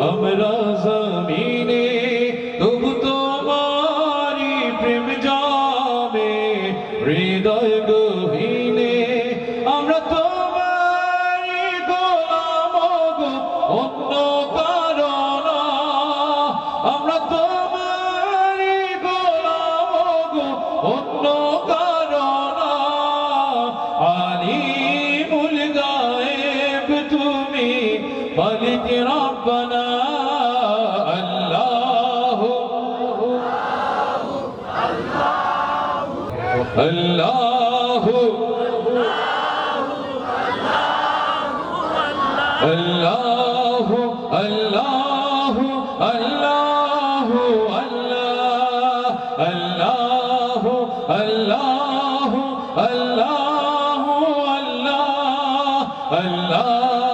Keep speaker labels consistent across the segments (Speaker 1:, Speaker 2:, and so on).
Speaker 1: Amelaza মালিক রব্বানা আল্লাহ আল্লাহ আল্লাহ আল্লাহ আল্লাহ আল্লাহ আল্লাহ আল্লাহ আল্লাহ আল্লাহ আল্লাহ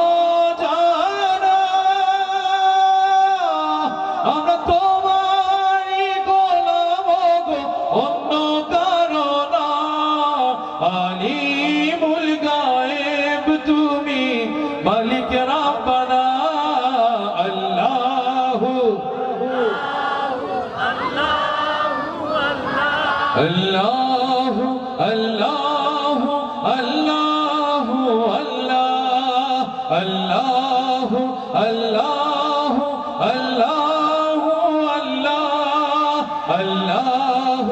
Speaker 1: আল্লাহ আল্লাহ আল্লাহ আল্লাহ আল্লাহ আল্লাহ আল্লাহ আল্লাহ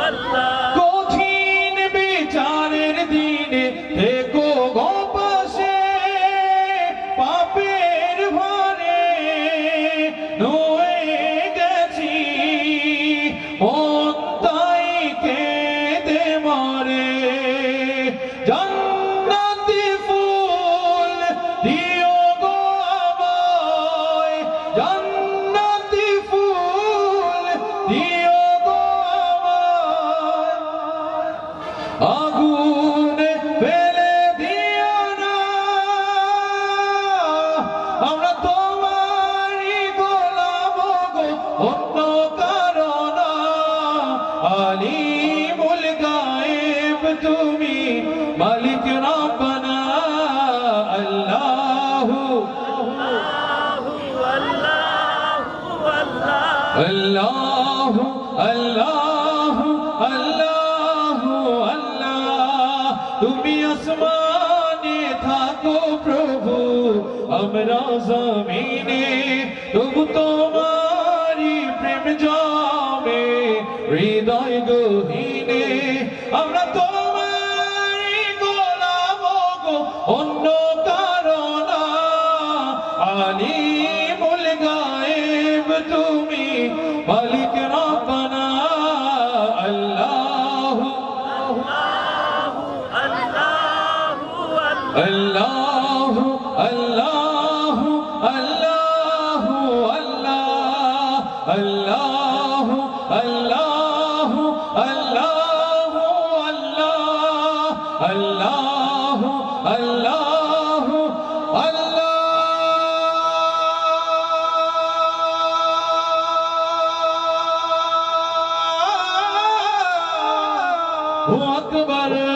Speaker 1: আল্লাহ কঠিন বিচারের দিনে দেখো গোপাশে আল্লাহ আল্লাহ আল্লাহ আল্লাহ। তুমি আসমানে থাকো প্রভু, আমরা জমিনে। তবু তোমারি প্রেম যাবে হৃদয় গহীনে। আমরা তোমারি আল্লাহ আল্লাহ আল্লাহ আল্লাহ আল্লাহ আল্লাহ আল্লাহ। আকবার।